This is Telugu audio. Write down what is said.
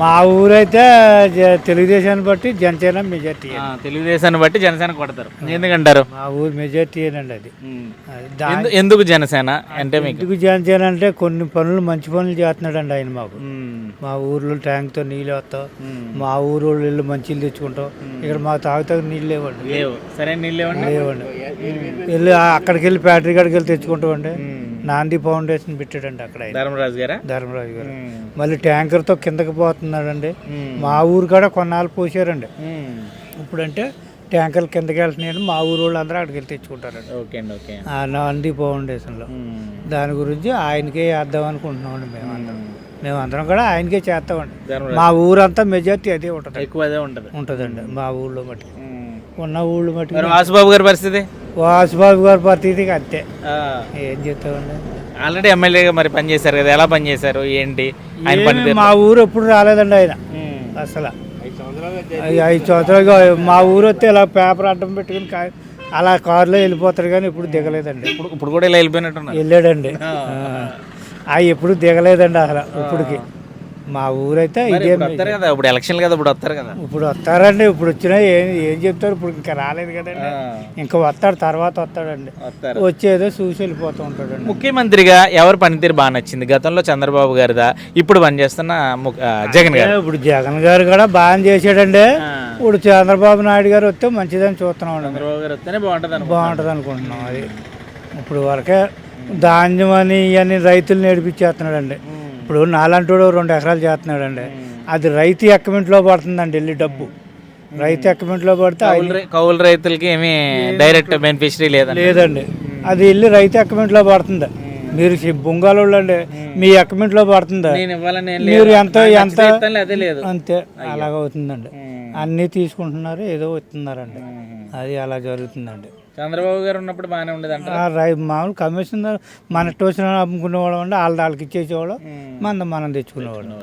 మా ఊరైతే తెలుగుదేశాన్ని బట్టి జనసేన మెజార్టీ తెలుగుదేశాన్ని బట్టి జనసేన కొడతారు. ఎందుకంటారు? మా ఊరు మెజార్టీ ఏనండి అది. ఎందు- ఎందుకు జనసేన అంటే మీకు? ఎందుకు జనసేన అంటే కొన్ని పనులు మంచి పనులు చేస్తున్నాడండి ఆయన మాకు. మా ఊర్లో ట్యాంక్తో నీళ్ళు వస్తాం. మా ఊరు వాళ్ళు ఇల్లు మంచి ఇల్లు తెచ్చుకుంటాం ఇక్కడ మాకు తాగుతాకు నీళ్ళు లేవండి. లేవు. సరైన నీళ్ళు ఇవ్వండి లేవండి. వెళ్ళి అక్కడికి వెళ్ళి ఫ్యాక్టరీ కాడికి వెళ్ళి తెచ్చుకుంటామండి. నాంది ఫౌండేషన్ పెట్టాడండి అక్కడ ఆయన. ధర్మరాజు గారా? ధర్మరాజు గారు. మళ్ళీ ట్యాంకర్తో కిందకి పోతున్నాడండి మ్మ్. మా ఊరు కాడ కొన్నాళ్ళు పోసారండి. ఇప్పుడంటే ట్యాంకర్లు కిందకి వెళ్తున్నాయని మా ఊరు వాళ్ళు అందరూ అక్కడికి వెళ్ళి తెచ్చుకుంటారండి. ఓకే అండి ఓకే. ఆ నాంది ఫౌండేషన్లో. దాని గురించి ఆయనకే వేద్దాం అనుకుంటున్నామండి మేము అందరం మేము. అందరం కూడా ఆయనకే చేస్తామండి. మా ఊరంతా మెజార్టీ అదే ఉంటుంది ఎక్కువ అదే ఉంటుంది. ఉంటుందండి మా ఊళ్ళో మట్టి. ఉన్న ఊళ్ళో మట్టి వాసుబాబు గారి పరిస్థితి? వాసుబాబు గారి పరిస్థితికి అంతే. ఏం చెప్తామండి ఆల్రెడీ ఎమ్మెల్యేగా మరి పనిచేశారు కదా ఎలా పనిచేశారు ఏంటి ఆయన పని మా ఊరు ఎప్పుడు రాలేదండి ఆయన. అసలు. ఐదు సంవత్సరాలుగా మా ఊరు వస్తే ఇలా పేపర్ అడ్డం పెట్టుకుని అలా కారులో వెళ్ళిపోతాడు కానీ ఇప్పుడు దిగలేదండి. ఇప్పుడు ఇప్పుడు కూడా ఇలా వెళ్ళిపోయినట్టున్నారు. వెళ్ళాడండి. అవి ఎప్పుడు దిగలేదండి అసలు ఇప్పటికి. మా ఊరైతే ఇదే వస్తారు కదా ఇప్పుడు ఎలక్షన్లు కదా ఇప్పుడు వస్తారు కదా. ఇప్పుడు వస్తారండి ఇప్పుడు వచ్చినా ఏం ఏం చెప్తారు ఇప్పుడు ఇంకా రాలేదు కదండి. ఇంకా వస్తాడు తర్వాత వస్తాడండి. వచ్చేదో చూసి వెళ్ళిపోతూ ఉంటాడండి. ముఖ్యమంత్రిగా ఎవరి పనితీరు బాగా నచ్చింది? గతంలో చంద్రబాబు గారిదా? ఇప్పుడు పనిచేస్తున్న జగన్ గారు? ఇప్పుడు జగన్ గారు కూడా బాగా చేశాడండి. ఇప్పుడు చంద్రబాబు నాయుడు గారు వస్తే మంచిదని చూస్తున్నాం చంద్రబాబు గారు వస్తేనే బాగుంటుంది బాగుంటుంది అనుకుంటున్నాం అది. ఇప్పుడు వరకే ధాన్యం అని ఇవన్నీ రైతులు నేర్పించేస్తున్నాడండి. ఇప్పుడు నాలంటోడు రెండు ఎకరాలు చేస్తున్నాడండి. అది రైతు అకౌంట్లో పడుతుందండి వెళ్ళి డబ్బు. రైతు అకౌంట్లో పడితే కౌలు రైతులకి ఏమీ డైరెక్ట్ బెనిఫిషరీ లేదండి. లేదండి. అది వెళ్ళి రైతు అకౌంట్లో పడుతుంది. మీరు బొంగాలు అండి మీ అకౌంట్లో పడుతుందా? నేను ఇవ్వాలని ఏం మీరు. ఎంత ఎంత అంతే అలాగ అవుతుందండి. అన్నీ తీసుకుంటున్నారు ఏదో ఇస్తున్నారండి. అది అలా జరుగుతుందండి. చంద్రబాబు గారు ఉన్నప్పుడు బాగానే రై మామూలు కమిషన్ మన టోసిన అమ్ముకునేవాళ్ళం అంటే వాళ్ళ వాళ్ళకి ఇచ్చేసేవాళ్ళం మనం మనం తెచ్చుకునేవాళ్ళం.